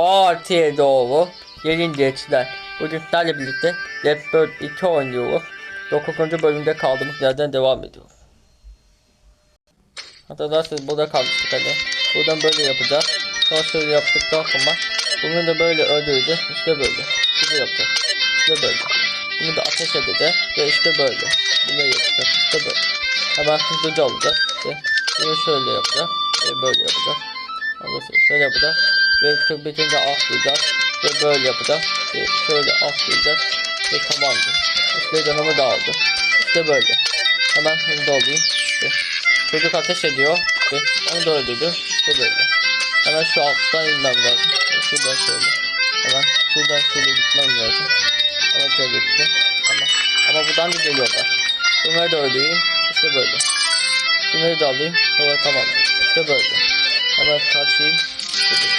partiye doğru gelin gençler. Bugün sizlerle birlikte Left Bird 2 oynuyoruz. 9. bölümde kaldığımız yerden devam ediyoruz. Hatırlarsınız burada kalmıştık hani. Buradan böyle yapacağız. Sonra şöyle yaptıktan sonra bunu da böyle öldüreceğiz. İşte böyle. Şunu yapacağız. İşte böyle. Bunu da ateş edeceğiz. Ve işte böyle. Bunu yapacağız. İşte böyle. Hemen hızlıca olacak. İşte bunu şöyle yapacağız. Ve böyle yapacağız. Ondan sonra şöyle yapacağız. Ve çok bitince atlayacağız. Ve böyle yapacağız. Ve şöyle atlayacağız. Ve tamamdır. İşte canımı da aldı. İşte böyle. Hemen hızlı olayım. İşte çocuk ateş ediyor. Ve onu da öldürdü. İşte böyle. Hemen şu alttan inmem lazım. Ve Şuradan şöyle. Hemen şuradan şöyle gitmem lazım. Ama şöyle gitti. Ama, ama buradan da geliyorlar. Bunları da öldüreyim. İşte böyle. Bunları da alayım. Sonra tamam. İşte böyle. Hemen kaçayım. İşte böyle.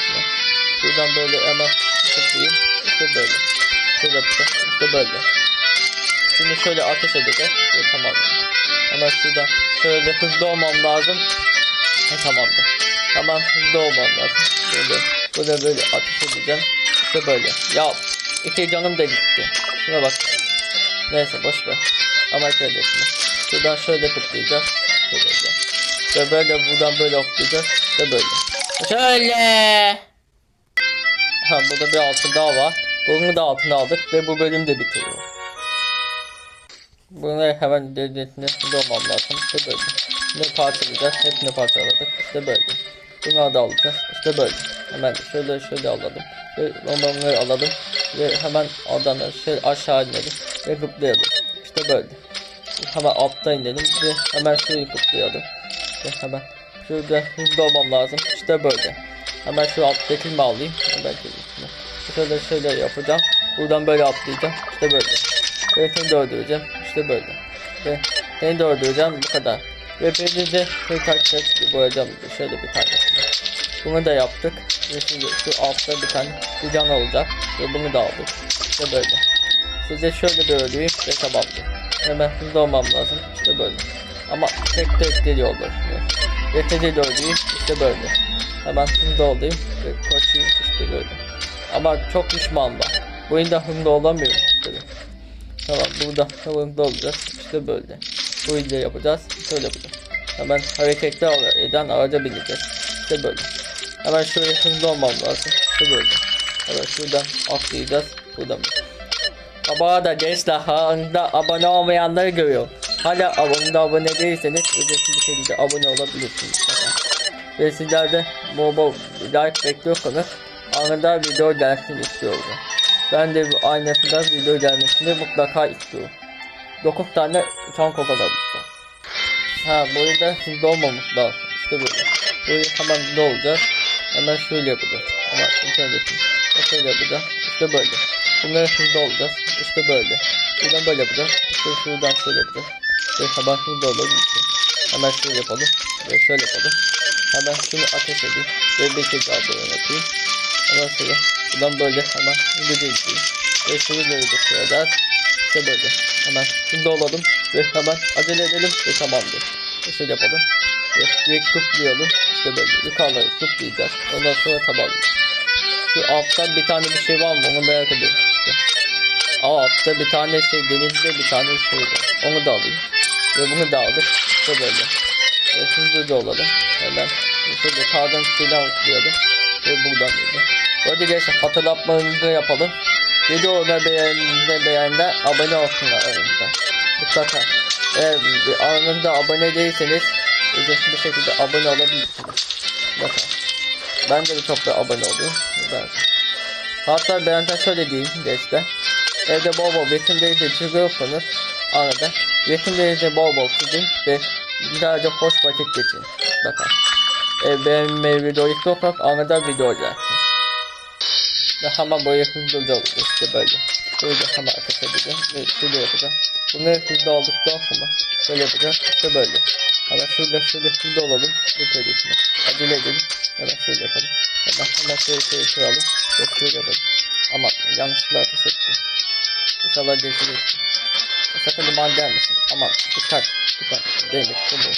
Buradan böyle hemen tıklayayım. İşte böyle. Şöyle yapacağım. İşte böyle. Şimdi şöyle ateş edeceğiz. Ve tamamdır. Hemen şuradan şöyle hızlı olmam lazım. Ve tamamdır. Hemen hızlı olmam lazım. Böyle, böyle böyle ateş edeceğim. İşte böyle. Ya iki canım da gitti. Şuna bak. Neyse boş ver. Ama şöyle şimdi. Şuradan şöyle tıklayacağız. Şöyle. Ve böyle buradan böyle oklayacağız. İşte böyle. Şöyle. Burada bir altın daha var. Bunu da altına aldık ve bu bölüm de bitiyor. Bunu hemen devletine olmam lazım. İşte böyle. Ne parçalayacağız? Hepsini parçaladık. İşte böyle. Bunu da alacağız. İşte böyle. Hemen şöyle şöyle alalım. Ve onları alalım. Ve hemen oradan da şöyle aşağı inelim. Ve kıplayalım. İşte böyle. Hemen altta inelim. Ve hemen şurayı kıplayalım. Ve hemen şurada hızlı olmam lazım. İşte böyle. Hemen şu alttaki mi alayım? Hemen şöyle şöyle yapacağım. Buradan böyle atlayacağım. İşte böyle. Ve seni de öldüreceğim. İşte böyle. Ve seni de öldüreceğim. Bu kadar. Ve beni de tekrar tek boyayacağım. Şöyle bir tane. Bunu da yaptık. Ve şimdi şu altta bir tane bir can olacak. Ve bunu da aldık. İşte böyle. Size şöyle bir öldüreyim ve tamamdır. Hemen hızlı olmam lazım. İşte böyle. Ama tek tek geliyorlar. Ve seni de öldüreyim. İşte böyle. Hemen hızlı olayım ve koşayım işte böyle. Ama çok düşman var. Bu oyunda hızlı olamıyorum böyle. Tamam burada hızlı olacağız. İşte böyle. Bu yüzden yapacağız. Şöyle yapacağız. Hemen hareketli eden araca bineceğiz. İşte böyle. Hemen şöyle hızlı olmam lazım. İşte böyle. Hemen şuradan atlayacağız. Buradan. Ama da gençler halinde abone olmayanları görüyor. Hala abone abone değilseniz ücretsiz bir şekilde abone olabilirsiniz. Ve sizler de bol like bekliyorsanız anında video gelsin istiyorum. Ben de bu aynısından video gelmesini mutlaka istiyorum. 9 tane çan kokalamıştı. Ha burada hızlı olmamış lazım. İşte böyle. Böyle hemen hızlı olacağız. Hemen şöyle yapacağız. Ama öncesini. Şöyle yapacağız. İşte böyle. Bunları hızlı olacağız. İşte böyle. Buradan böyle yapacağız. İşte şuradan şöyle yapacağız. Ve hemen hızlı olalım. Hemen şöyle yapalım. Ve şöyle yapalım. Hemen şunu ateş edeyim. Ve bir kez daha böyle yapayım. Hemen şöyle. Buradan böyle hemen yapayım. Ve şunu böyle koyacağız. İşte böyle. Hemen hızlı olalım. Ve hemen acele edelim. Ve tamamdır. Ve şöyle yapalım. Ve direkt tıklayalım. İşte böyle. Yukarıları tıklayacağız. Ondan sonra tamamdır. Şu alttan bir tane bir şey var mı? Onu merak ediyorum işte. Aa, altta bir tane şey denizde bir tane şey var. Onu da alayım. Ve bunu da aldık. İşte böyle. Ve hızlı da olalım. Hemen şöyle kardan sudan okuyalım. Ve buradan böyle. Bu arada gençler hatırlatmalarımızı yapalım. Videoda beğendiğinde beğendiğinde abone olsunlar aranızda. Mutlaka. Eğer aranızda abone değilseniz ücretsiz bir şekilde abone olabilirsiniz. Bakın. Ben de çok da abone oluyorum. Ben. Hatta ben de şöyle diyeyim gençler. Evde bol bol resimlerinizle çiziyorsanız arada resimlerinizle bol bol çizin ve güzelce hoş vakit geçirin. Bakın. E, benim video istiyorsanız arada video gelsin. Ve hemen böyle hızlıca olur işte böyle. Böyle hemen edeceğim ve şöyle yapacağım. Bunları hızlı olduktan sonra böyle yapacağım işte böyle. Hemen şurada şöyle hızlı olalım. Lütfen lütfen. Acele edelim. Hemen şöyle yapalım. Hemen hemen şöyle şöyle koyalım. Ve şöyle yapalım. Ama yanlışlıkla ateş ettim. İnşallah geçecek. Sakın duman gelmesin. Aman dikkat. Dikkat. Değmek. Bunu.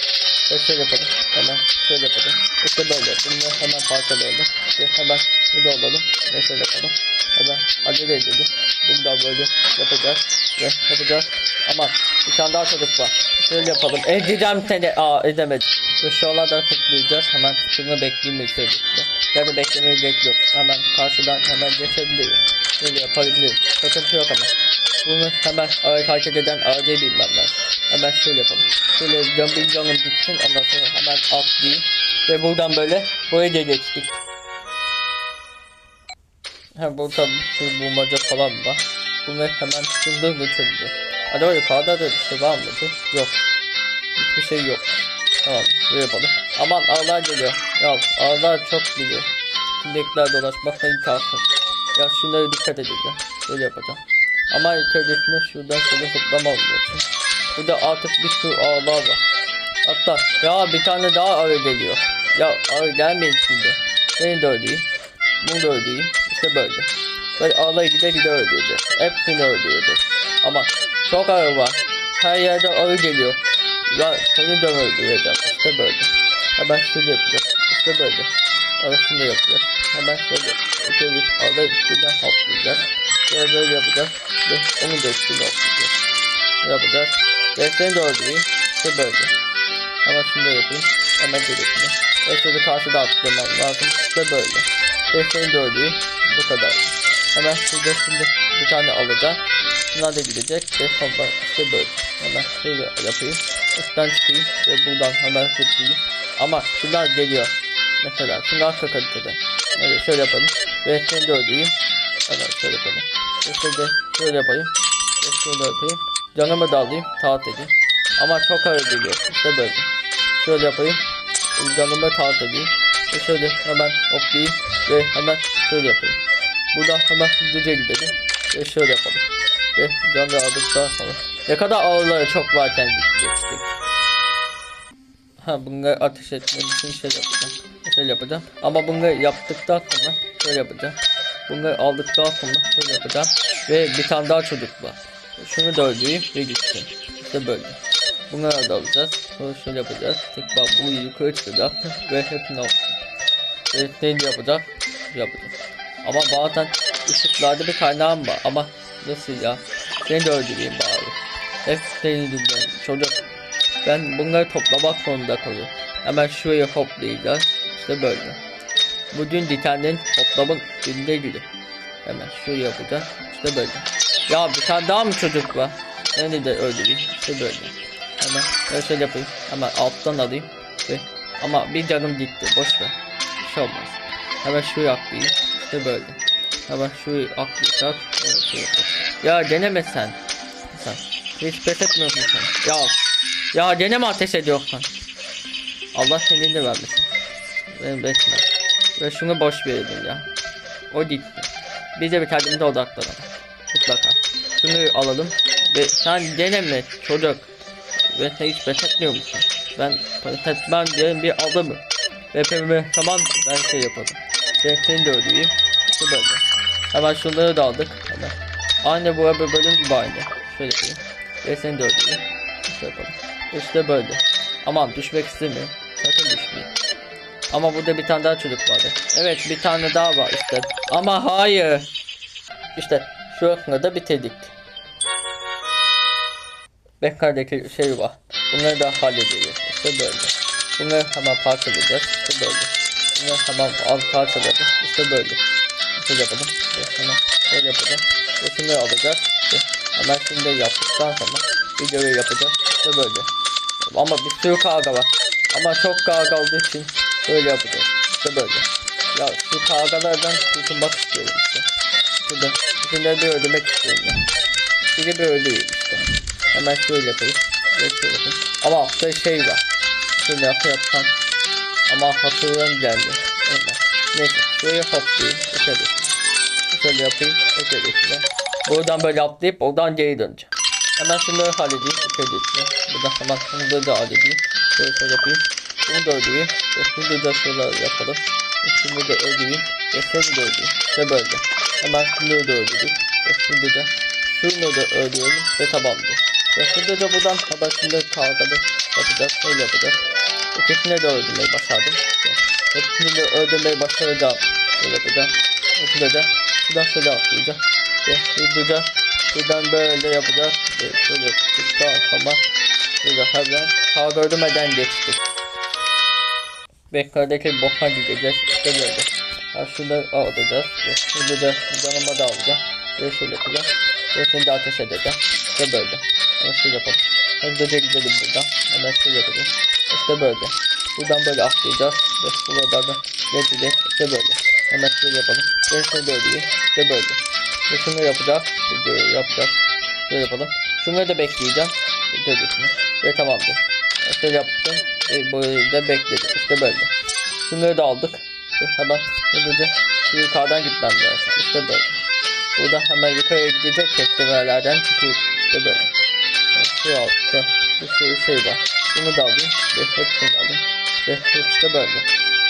Ve şöyle yapalım. Hemen şöyle yapalım. İşte böyle. Bunu hemen parçalayalım. Ve hemen burada olalım. Ve şöyle yapalım. Hemen acele edelim. Burada böyle yapacağız. Ve yapacağız. Aman bir tane daha çocuk var. Şöyle yapalım. Edeceğim seni. Aa edemedim. Ve şu da kutlayacağız. Hemen şunu bekleyeyim çocukla. Ya da beklemeye gerek yok. Hemen karşıdan hemen geçebilirim. Şöyle yapabilirim. Sıkıntı yok ama. Bunu hemen araç hareket eden araca binmem lazım. Hemen şöyle yapalım. Şöyle jumping canım gitsin ondan sonra hemen atlayayım. Ve buradan böyle buraya geçtik. Ha burada bir sürü bulmaca falan var. Bunları hemen hızlı götürdü. Acaba yukarıda da bir şey var mıydı? Yok. Hiçbir şey yok. Tamam böyle yapalım. Aman ağlar geliyor. Ya ağlar çok geliyor. Sinekler dolaşmaktan kalsın. Ya şunlara dikkat edeceğim. Böyle yapacağım. Ama ilk öncesinde şuradan şöyle zıplama olacaksın. Burada artık bir sürü ağlar var. Hatta ya bir tane daha arı geliyor. Ya arı gelmeyin şimdi. Seni de öldüreyim. Bunu da öldüreyim. İşte böyle. Böyle ağlayı gide gide öldüreceğiz. Hepsini öldüreceğiz. Ama çok arı var. Her yerde arı geliyor. Ya seni de öldüreceğim. İşte böyle. Hemen şunu yapacağız. İşte böyle. Arasını da yapacağız. Hemen şöyle yapacağız. Ağlayı üstünden hoplayacağız. Böyle böyle yapacağız. Ve onu da üstünden hoplayacağız. Yapacağız. Ve seni de öldüreyim. İşte böyle. Hemen şunu da yapayım. Hemen gerekli. Ve şöyle karşıda atlamam lazım. İşte böyle. Ve seni de öldüreyim. Bu kadar. Hemen şurada şimdi bir tane alacağım. Bunlar da gidecek. Ve sonra işte böyle. Hemen şöyle yapayım. Üstten çıkayım. Ve buradan hemen zıplayayım. Ama şunlar geliyor. Mesela şunlar kakalitede. Evet şöyle yapalım. Ve de öldüreyim. Hemen şöyle yapalım. Ve şöyle, şöyle yapayım. Ve şöyle yapayım. Canımı da alayım. Taat edeyim. Ama çok ağır geliyor. İşte böyle. Şöyle yapayım. Canımı taat edeyim. Ve şöyle hemen hoplayayım. Ve hemen şöyle yapayım. Buradan hemen hızlıca gidelim. Ve şöyle yapalım. Ve canı aldıktan sonra. Ne kadar ağırları çok varken geçtik. Ha bunları ateş etmek için şey yapacağım. Şöyle yapacağım. Ama bunları yaptıktan sonra şöyle yapacağım. Bunları aldıktan sonra şöyle yapacağım. Ve bir tane daha çocuk var. Şunu da öldüreyim ve gitsin. İşte böyle. Bunları da alacağız. Sonra şöyle yapacağız. Tekrar bu yukarı çıkacak. Ve hepsini alacağız. Ve neyini yapacak? Yapacağız. Ama bazen ışıklarda bir kaynağım var. Ama nasıl ya? Seni de öldüreyim bari. Hep seni dinliyorum. Çocuk. Ben bunları toplamak zorunda kalıyorum. Hemen şuraya hoplayacağız. İşte böyle. Bugün dikenlerin toplamak günde günü. Hemen şuraya yapacağız. İşte böyle. Ya bir tane daha mı çocuk var? Seni de öldüreyim. İşte böyle. Hemen böyle şöyle yapayım. Hemen alttan alayım. Ve ama bir canım gitti. Boş ver. Bir şey olmaz. Hemen şuraya atlayayım. İşte böyle. Hemen şuraya atlayacak. Evet, atlayacak. Ya deneme sen. Sen. Hiç pes etmiyorsun sen. Ya. Ya gene mi ateş ediyorsun? Allah seni de vermesin. Benim bekle. Ve şunu boş verelim ya. O gitti. Biz de bir kendimize odaklanalım. Mutlaka. Şunu alalım. Ve sen deneme çocuk. Ve sen hiç pes etmiyor musun? Ben pes etmem diye bir adamım. Ve hepimiz tamam ben şey yapalım. Ve seni de öldüreyim. İşte böyle. Hemen şunları da aldık. Hemen. Aynı bu öbür bölüm gibi aynı. Şöyle yapayım. Ve seni de öldüreyim. İşte yapalım. İşte böyle. Aman düşmek istemiyorum. Sakın düşmeyin. Ama burada bir tane daha çocuk vardı. Evet bir tane daha var işte. Ama hayır. İşte şu da bitirdik. Bekkardaki şey var. Bunları da halledeceğiz. İşte böyle. Bunları hemen parçalayacağız. İşte böyle. Bunları hemen al parçaladık. İşte böyle. Şöyle yapalım. Ve hemen şöyle yapalım. Ve şunları alacağız. Ve hemen da yaptıktan sonra videoyu yapacağız. İşte böyle. Ama bir sürü kavga var. Ama çok kavga olduğu için böyle yapacağız. İşte böyle. Ya şu kavgalardan kurtulmak istiyorum işte. Şurada. Şunları bir öldürmek istiyorum ya. Biri bir öldüreyim işte. Hemen şöyle yapayım. Ve şöyle yapayım. Ama altta şey var. Şöyle yapı yapsam. Ama hatırlam gelmiyor. Öyle. Neyse. Şuraya hoplayayım. Şöyle. Şöyle yapayım. Şöyle şöyle. Buradan böyle atlayıp oradan geri döneceğim. Hemen şunları halledeyim. Şöyle şöyle. Burada hemen şunları da halledeyim. Şöyle şöyle yapayım. Bunu da öldüreyim. Ve şunu da şöyle yapalım. Ve şunu da öldüreyim. Ve seni de öldüreyim. İşte böyle. Hemen şunu da öldüreyim. Ve şunu da şunu da öldürelim. Ve tamamdır. Ve şurada da buradan şunları kavgalı yapacağız. Öyle yapacağız. İkisini de öldürmeyi başardım. Hepsini de öldürmeyi başaracağım. Böyle yapacağım. Ötüde de şuradan şöyle atlayacağım. Ve hızlıca buradan böyle yapacağız. Ve şöyle yapacağız. Daha sonra şöyle hemen sağ öldürmeden geçtik. Ve yukarıdaki boka gideceğiz. İşte böyle. Ha şurada alacağız. Ve hızlıca yanıma da alacağım. Ve şöyle yapacağım. Ve seni de ateş edeceğim. İşte böyle. Ama şöyle yapalım. Hızlıca gidelim buradan. Hemen şöyle yapacağım. İşte böyle. Buradan böyle atlayacağız. Ve buradan da geçeceğiz. İşte böyle. Hemen şöyle yapalım. Ve şöyle böyle. İşte böyle. Ve şunu yapacağız. Böyle yapacağız. Şöyle yapalım. Şunu da bekleyeceğim. Böyle şunu. Ve tamamdır. İşte yaptım. Ve böyle de bekledim. İşte böyle. Şunları da aldık. Hemen hızlıca yukarıdan gitmem lazım. İşte böyle. Burada hemen yukarıya gidecek festivallerden çıkıyor. İşte böyle. Şu altta bir sürü şey var. Bunu da alayım ve hepsini alayım. Ve işte böyle.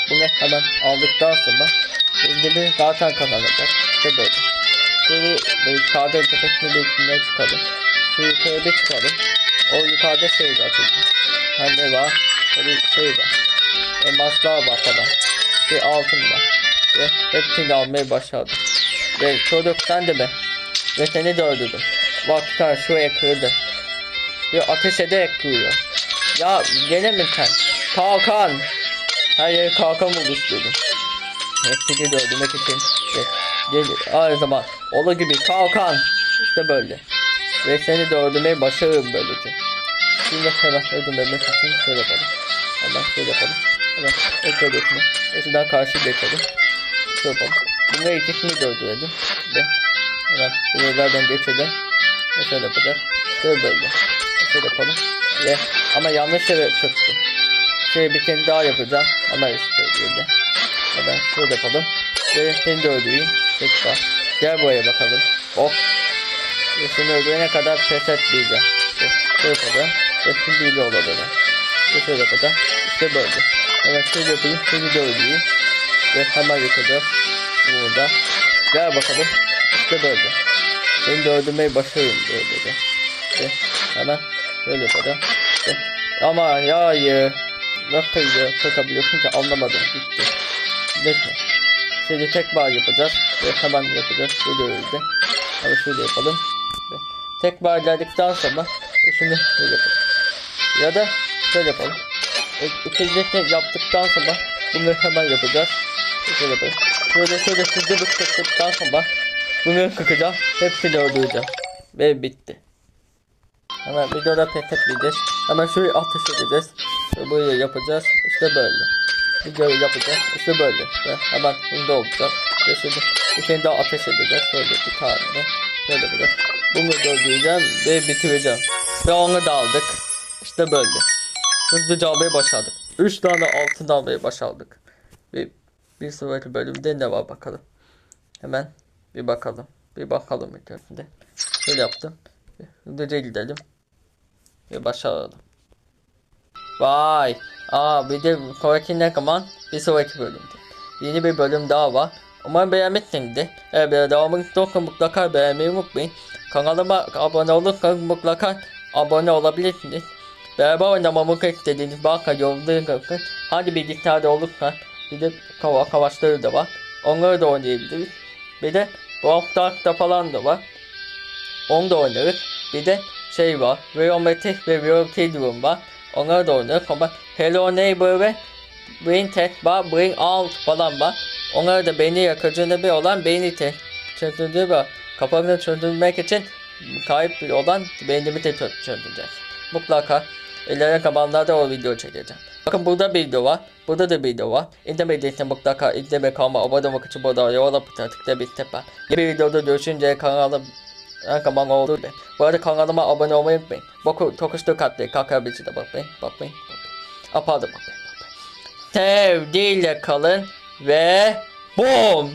Bunu hemen aldıktan sonra şimdi zaten kazanacak. İşte böyle. Şöyle böyle yukarıda tepesinin içinden çıkalım. Şu yukarıda çıkalım. O yukarıda şey var çünkü. Hani ne var? Böyle şey var. Elmaslar var falan. Bir altın var. Ve hepsini almayı başardım. Ve çocuk sen de mi? Ve seni de öldürdüm. Vaktikan şuraya kırdı. Ve ateş ederek kırıyor. Ya gene mi sen? Kalkan! Her yere kalkan oluşturdum. Hepsini de öldürmek için. Ve gel, her zaman ola gibi kalkan. İşte böyle. Ve seni de öldürmeyi başarırım böylece. Şimdi hemen öldürmemek için şöyle yapalım. Hemen şöyle yapalım. Hemen ekledik mi? Eskiden karşı geçelim. Şöyle yapalım. Bunları ikisini de öldürelim. Ve hemen buralardan geçelim. Ve şöyle yapacağız. Şöyle böyle. Şöyle yapalım. Ve ama yanlış yere sıktım. Şöyle bir kere daha yapacağım. Ama işte böyle. Hemen şöyle yapalım. Ve seni de öldüreyim. Tekrar. Gel buraya bakalım. Hop. Ve seni öldürene kadar pes etmeyeceğim. Şöyle yapacağım. Ve şimdi iyi olacak. Ve şöyle yapacağım. İşte böyle. Hemen şöyle yapayım. Seni de. Ve hemen yapacağız. Burada. Gel bakalım. İşte böyle. Seni de öldürmeyi başarırım böyle. Ve hemen böyle yapacağım. Ve, ama ya hayır. Nasıl ya takabiliyorsun ki anlamadım. Gitti. Neyse. Şimdi tek bağ yapacağız. Ve hemen yapacağız. Böyle öyle. Ama şöyle yapalım. Ve tek bağ geldikten sonra şunu böyle yapalım. Ya da şöyle yapalım. E, İkincilikle yaptıktan sonra bunları hemen yapacağız. Şöyle yapalım. Şöyle şöyle hızlı bir tıktıktan sonra bunları kıkacağım. Hepsini öldüreceğim. Ve bitti. Hemen videoda pek etmeyeceğiz. Hemen şurayı ateş edeceğiz. Ve böyle yapacağız. İşte böyle. Videoyu yapacağız. İşte böyle. Ve hemen bunda olacak. Ve şimdi bir kere daha ateş edeceğiz. Şöyle bir tane. Şöyle yapacağız. Bunu da öldüreceğim ve bitireceğim. Ve onu da aldık. İşte böyle. Hızlıca almayı başardık. 3 tane altın almayı başardık. Ve bir sonraki bölümde ne var bakalım. Hemen bir bakalım. Bir bakalım içerisinde. Şöyle yaptım. Hızlıca gidelim. Ve başaralım. Vay. Aa bir de sonraki ne zaman? Bir sonraki bölümde. Yeni bir bölüm daha var. Umarım beğenmişsinizdir. Eğer bir devamını istiyorsanız mutlaka beğenmeyi unutmayın. Kanalıma abone olursanız mutlaka abone olabilirsiniz. Beraber oynamamı istediğiniz banka yolları bakın. Hadi bilgisayarda olursa bir de kava savaşları da var. Onları da oynayabiliriz. Bir de Brawl Stars'ta falan da var. Onu da oynarız. Bir de şey var. Geometry ve Geometry var. Onları da oynarız ama Hello Neighbor ve Brain Test var. Brain Out falan var. Onları da beyni yakıcı bir olan beyni test çözüldüğü var. Kafamı çözülmek için kayıp olan beynimi de çö- çözeceğiz. Mutlaka ilerleyen zamanlarda o video çekeceğim. Bakın burada bir video var. Burada da bir video var. İzlemediyseniz mutlaka izleme kalma abone olmak için burada yola tıkla bir tepe. Yeni videoda görüşünce kanalım olduğu gibi. Bu arada kanalıma abone olmayı unutmayın. Bakın tokuştu katlayı kalkabilci de bakmayın. Bakmayın. Aa, pardon bakmayın. Sevgiyle kalın ve boom.